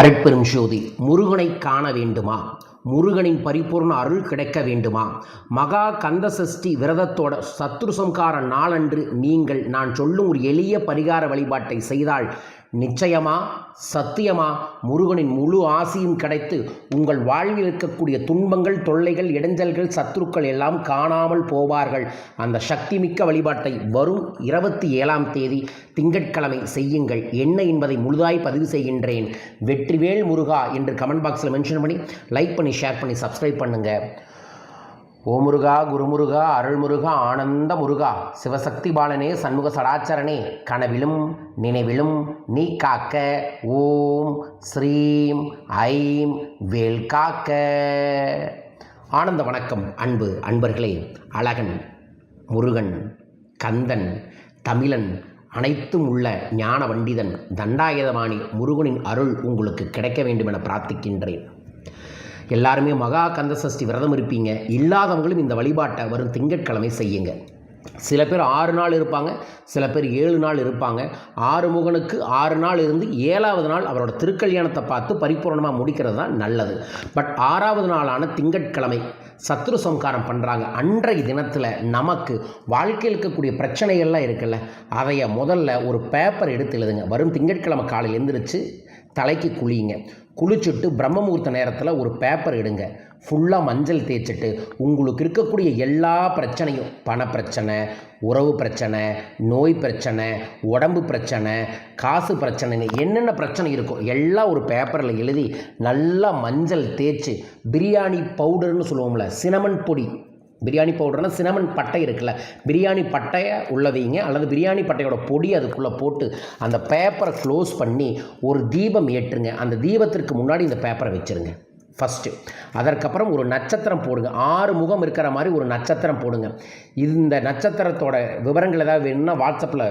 அருட்பெரும் ஜோதி முருகனை காண வேண்டுமா? முருகனின் பரிபூர்ண அருள் கிடைக்க வேண்டுமா? மகா கந்த சஷ்டி விரதத்தோட சத்ரு சம்கார நாளன்று நீங்கள் நான் சொல்லும் ஒரு எளிய பரிகார வழிபாட்டை செய்தால் நிச்சயமா சத்தியமா முருகனின் முழு ஆசியும் கிடைத்து உங்கள் வாழ்வில் இருக்கக்கூடிய துன்பங்கள் தொல்லைகள் இடைஞ்சல்கள் சத்துருக்கள் எல்லாம் காணாமல் போவார்கள். அந்த சக்தி மிக்க வழிபாட்டை வரும் இருபத்தி ஏழாம் தேதி திங்கட்கிழமை செய்யுங்கள். என்ன என்பதை முழுதாய் பதிவு செய்கின்றேன். வெற்றிவேல் முருகா என்று கமெண்ட் பாக்ஸில் மென்ஷன் பண்ணி லைக் பண்ணி ஷேர் பண்ணி சப்ஸ்கிரைப் பண்ணுங்கள் ஓமுருகா குருமுருகா அருள்முருகா ஆனந்த முருகா சிவசக்தி பாலனே சண்முக சடாச்சரணே கனவிலும் நினைவிலும் நீ காக்க ஓம் ஸ்ரீம் ஐம் வேல் காக்க ஆனந்த வணக்கம் அன்பு அன்பர்களே அழகன் முருகன் கந்தன் தமிழன் அனைத்தும் உள்ள ஞான வண்டிதன் தண்டாயுதபாணி முருகனின் அருள் உங்களுக்கு கிடைக்க வேண்டும் என பிரார்த்திக்கின்றேன். எல்லாருமே மகா கந்த சஷ்டி விரதம் இருப்பீங்க. இல்லாதவங்களும் இந்த வழிபாட்டை வரும் திங்கட்கிழமை செய்யுங்க. சில பேர் ஆறு நாள் இருப்பாங்க சில பேர் ஏழு நாள் இருப்பாங்க. ஆறு முகனுக்கு ஆறு நாள் இருந்து ஏழாவது நாள் அவரோட திருக்கல்யாணத்தை பார்த்து பரிபூர்ணமாக முடிக்கிறது தான் நல்லது. பட் ஆறாவது நாளான திங்கட்கிழமை சத்ரு சம்காரம் பண்ணுறாங்க அன்றைய தினத்தில் நமக்கு வாழ்க்கையில் இருக்கக்கூடிய பிரச்சனைகள்லாம் இருக்குல்ல அதைய முதல்ல ஒரு பேப்பர் எடுத்து எழுதுங்க. வரும் திங்கட்கிழமை காலையில் எழுந்திரிச்சு தலைக்கு குளியுங்க குளிச்சுட்டு பிரம்மமுகூர்த்த நேரத்தில் ஒரு பேப்பர் எடுங்க. ஃபுல்லாக மஞ்சள் தேய்ச்சிட்டு உங்களுக்கு இருக்கக்கூடிய எல்லா பிரச்சனையும் பணப்பிரச்சனை உறவு பிரச்சனை நோய் பிரச்சனை உடம்பு பிரச்சனை காசு பிரச்சனைன்னு என்னென்ன பிரச்சனை இருக்கோ எல்லாம் ஒரு பேப்பரில் எழுதி நல்லா மஞ்சள் தேய்ச்சி பிரியாணி பவுடர்னு சொல்லுவோம்ல சினமன் பொடி பிரியாணி பவுடர்னால் சினமன் பட்டை இருக்குல்ல. பிரியாணி பட்டையை உள்ளவைங்க அல்லது பிரியாணி பட்டையோட பொடி அதுக்குள்ளே போட்டு அந்த பேப்பரை க்ளோஸ் பண்ணி ஒரு தீபம் ஏற்றுங்க. அந்த தீபத்திற்கு முன்னாடி இந்த பேப்பரை வச்சுருங்க. ஃபஸ்ட்டு அதற்கப்புறம் ஒரு நட்சத்திரம் போடுங்க. ஆறு முகம் இருக்கிற மாதிரி ஒரு நட்சத்திரம் போடுங்க. இந்த நட்சத்திரத்தோட விவரங்கள் ஏதாவது வேணும்னா வாட்ஸ்அப்பில்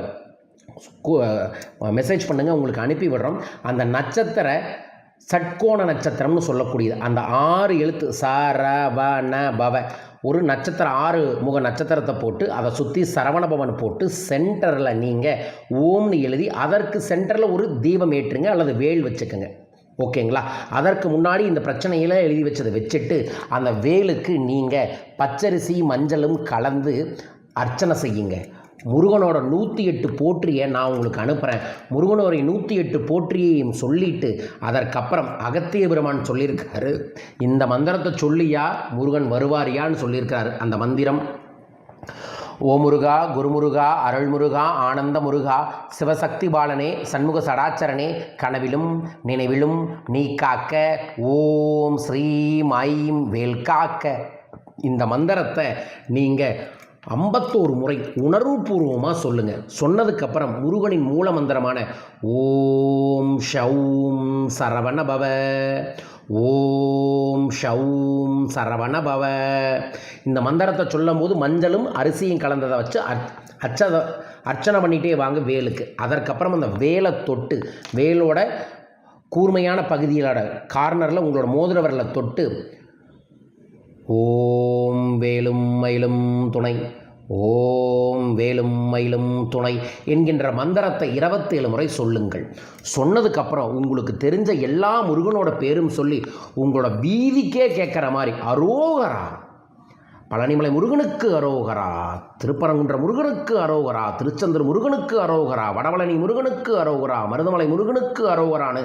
மெசேஜ் பண்ணுங்கள் உங்களுக்கு அனுப்பி விடுறோம். அந்த நட்சத்திர சட்கோண நட்சத்திரம்னு சொல்லக்கூடியது. அந்த ஆறு எழுத்து ச ர வ ந பவ ஒரு நட்சத்திரம் ஆறு முக நட்சத்திரத்தை போட்டு அதை சுற்றி சரவணபவன் போட்டு சென்டரில் நீங்கள் ஓம்னு எழுதி அதற்கு சென்டரில் ஒரு தீபம் ஏற்றுங்க அல்லது வேல் வச்சுக்கோங்க. ஓகேங்களா? அதற்கு முன்னாடி இந்த பிரச்சனையில் எழுதி வச்சதை வச்சுட்டு அந்த வேலுக்கு நீங்கள் பச்சரிசி மஞ்சளும் கலந்து அர்ச்சனை செய்யுங்க. முருகனோட நூற்றி எட்டு போற்றியை நான் உங்களுக்கு அனுப்புகிறேன் முருகனோட நூற்றி எட்டு போற்றியையும் சொல்லிட்டு அதற்கப்புறம் அகத்திய பெருமான் சொல்லியிருக்காரு. இந்த மந்திரத்தை சொல்லியா முருகன் வருவாரியான்னு சொல்லியிருக்காரு. அந்த மந்திரம் ஓ முருகா குருமுருகா அருள்முருகா ஆனந்த முருகா சிவசக்தி பாலனே சண்முக சடாச்சரனே கனவிலும் நினைவிலும் நீ காக்க ஓம் ஸ்ரீம் ஐம் வேல் காக்க. இந்த மந்திரத்தை நீங்கள் ஐம்பத்தோரு முறை உணர்வுபூர்வமாக சொல்லுங்கள் சொன்னதுக்கப்புறம் முருகனின் மூல மந்திரமான ஓம் ஷவும் சரவண பவ ஓம் ஷவும் சரவண பவ இந்த மந்திரத்தை சொல்லும்போது மஞ்சளும் அரிசியும் கலந்ததை வச்சு அர்ச் அச்சத அர்ச்சனை பண்ணிகிட்டே வாங்க வேலுக்கு. அதற்கப்புறம் அந்த வேலை தொட்டு வேலோட கூர்மையான பகுதியோட கார்னரில் உங்களோட மோதிர விரலை தொட்டு ஓம் வேலும் மயிலும் துணை. ஓம் வேலும் மயிலும் துணை என்கின்ற மந்திரத்தை இருபத்தேழு முறை சொல்லுங்கள். சொன்னதுக்கப்புறம் உங்களுக்கு தெரிஞ்ச எல்லா முருகனோட பேரும் சொல்லி உங்களோட வீதிக்கே கேட்குற மாதிரி அரோகரா பழனிமலை முருகனுக்கு அரோகரா திருப்பரங்குன்ற முருகனுக்கு அரோகரா திருச்செந்தூர் முருகனுக்கு அரோகரா வடபழனி முருகனுக்கு அரோகரா மருதமலை முருகனுக்கு அரோகரான்னு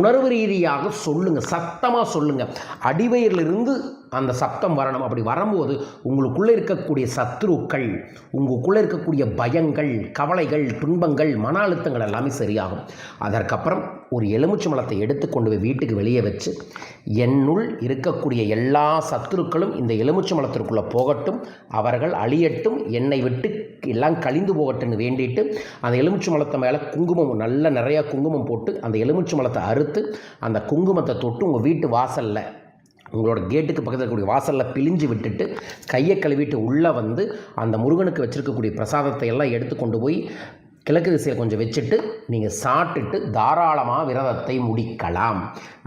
உணர்வு ரீதியாக சொல்லுங்கள் சத்தமாக சொல்லுங்கள் அடிவயிரிலிருந்து அந்த சப்தம் வரணும். அப்படி வரும்போது உங்களுக்குள்ளே இருக்கக்கூடிய சத்ருக்கள் உங்களுக்குள்ளே இருக்கக்கூடிய பயங்கள் கவலைகள் துன்பங்கள் மன அழுத்தங்கள் எல்லாமே சரியாகும். அதற்கப்புறம் ஒரு எலுமிச்சை மலத்தை எடுத்து கொண்டு போய் வீட்டுக்கு வெளியே வச்சு என்னுள் இருக்கக்கூடிய எல்லா சத்துருக்களும் இந்த எலுமிச்சை மலத்திற்குள்ளே போகட்டும். அவர்கள் அழியட்டும். என்னை விட்டு எல்லாம் கழிந்து போகட்டும்னு வேண்டிட்டு அந்த எலுமிச்சை மலத்தை மேலே குங்குமம் நல்ல நிறையா குங்குமம் போட்டு அந்த எலுமிச்சை மலத்தை அறுத்து அந்த குங்குமத்தை தொட்டு உங்கள் வீட்டு வாசலில் உங்களோட கேட்டுக்கு பக்கத்தில் இருக்கக்கூடிய வாசலில் பிழிஞ்சு விட்டுட்டு கையை கழுவிட்டு உள்ளே வந்து அந்த முருகனுக்கு வச்சுருக்கக்கூடிய பிரசாதத்தை எல்லாம் எடுத்து கொண்டு போய் கிழக்கு திசையில் கொஞ்சம் வச்சுட்டு நீங்கள் சாப்பிட்டுட்டு தாராளமாக விரதத்தை முடிக்கலாம்.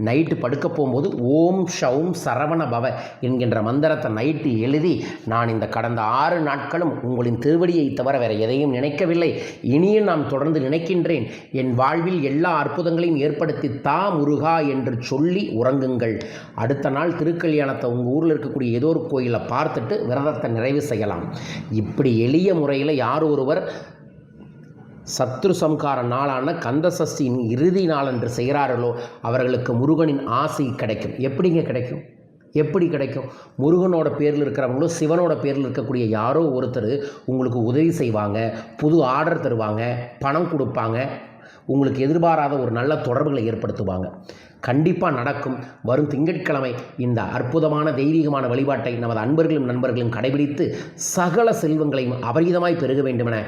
நைட்டு படுக்க போகும்போது ஓம் ஷவும் சரவண பவ என்கின்ற மந்திரத்தை நைட்டு எழுதி நான் இந்த கடந்த ஆறு நாட்களும் உங்களின் திருவடியை தவிர வேறு எதையும் நினைக்கவில்லை. இனியும் நான் தொடர்ந்து நினைக்கின்றேன். என் வாழ்வில் எல்லா அற்புதங்களையும் ஏற்படுத்தி தா முருகா என்று சொல்லி உறங்குங்கள். அடுத்த நாள் திருக்கல்யாணத்தை உங்கள் ஊரில் இருக்கக்கூடிய ஏதோ ஒரு கோயிலை பார்த்துட்டு விரதத்தை நிறைவு செய்யலாம். இப்படி எளிய முறையில் யார் ஒருவர் சத்ரு சம்கார நாளான கந்த சஷ்டியின் இறுதி நாள் என்று செய்கிறார்களோ அவர்களுக்கு முருகனின் ஆசை கிடைக்கும். எப்படிங்க கிடைக்கும்? எப்படி கிடைக்கும்? முருகனோட பேரில் இருக்கிறவங்களும் சிவனோட பேரில் இருக்கக்கூடிய யாரோ ஒருத்தர் உங்களுக்கு உதவி செய்வாங்க புது ஆர்டர் தருவாங்க பணம் கொடுப்பாங்க உங்களுக்கு எதிர்பாராத ஒரு நல்ல தொடர்புகளை ஏற்படுத்துவாங்க. கண்டிப்பாக நடக்கும். வரும் திங்கட்கிழமை இந்த அற்புதமான தெய்வீகமான வழிபாட்டை நமது அன்பர்களும் நண்பர்களும் கடைபிடித்து சகல செல்வங்களையும் அபரிதமாய் பெருக வேண்டுமென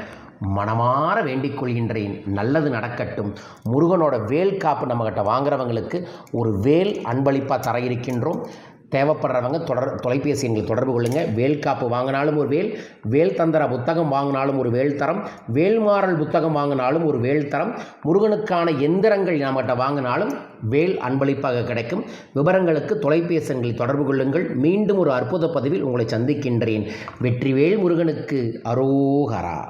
மனமாற வேண்டிக் கொள்கின்றேன். நல்லது நடக்கட்டும். முருகனோட வேல் காப்பு நம்மகிட்ட வாங்குறவங்களுக்கு ஒரு வேல் அன்பளிப்பாக தர இருக்கின்றோம். தேவைப்படுறவங்க தொடர் தொலைபேசி எண்களை தொடர்பு கொள்ளுங்கள் வேல் காப்பு வாங்கினாலும் ஒரு வேல் வேல் தந்திர புத்தகம் வாங்கினாலும் ஒரு வேல் தரம் வேல்மாறல் புத்தகம் வாங்கினாலும் ஒரு வேல் தரம் முருகனுக்கான எந்திரங்கள் நம்மகிட்ட வாங்கினாலும் வேல் அன்பளிப்பாக கிடைக்கும். விவரங்களுக்கு தொலைபேசி எங்களை தொடர்பு கொள்ளுங்கள். மீண்டும் ஒரு அற்புத பதிவில் உங்களை சந்திக்கின்றேன். வெற்றிவேல் முருகனுக்கு அரோகரா.